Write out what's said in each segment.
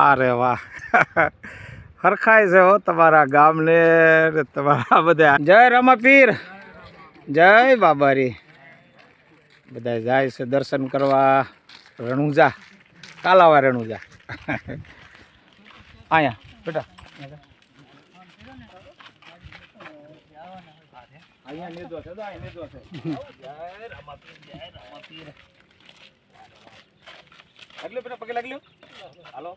અરે વાહ. હરખાય છે હો તમારા ગામને તમારા બધા. જય રમાપીર જય બાબારી. બધા જાય છે દર્શન કરવા. રણુજા. કાલાવા રણુજા. અહીંયા, બેટા. અહીંયા નિર્દોષ હતો અહીંયા નિર્દોષ જય રમાપીર જય રમાપીર એટલે પેલા પગે લાગી હાલો.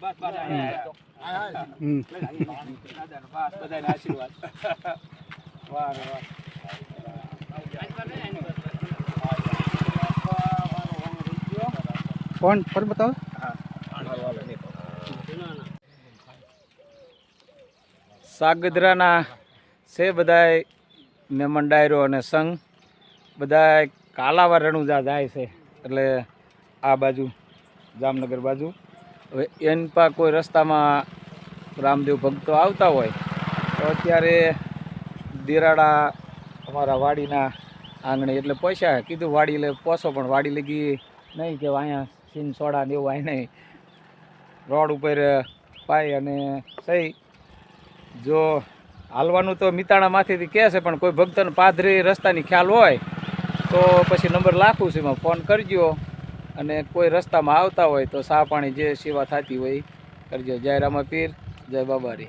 બસ. બસ, બધાને આશીર્વાદ. વાહ વાહ. ફોન ફોન બતાવો. સાગદરાના છે બધાય મેમન ડાયરો અને સંઘ બધાય કાલાવા રણુજા જાય છે. એટલે આ બાજુ, જામનગર બાજુ. હવે એન પા કોઈ રસ્તામાં રામદેવ ભક્તો આવતા હોય, તો અત્યારે દિરાડા અમારા વાડીના આંગણે એટલે પૈસા કીધું વાડી લે, પોસો, પણ વાડી લગી નહીં કહેવાય અહીંયા. સીન સોડા ને એવું આવીને રોડ ઉપર પાય અને સહી જો હાલવાનું તો મિતાણામાંથી કહે છે, પણ કોઈ ભક્તને પાદરી રસ્તાની ખ્યાલ હોય, તો પછી નંબર લાખું છે, એમાં ફોન કરજો. અને કોઈ રસ્તામાં આવતા હોય તો સા પાણી જે સેવા થતી હોય કરજો. જય રામાપીર, જય બાબારી.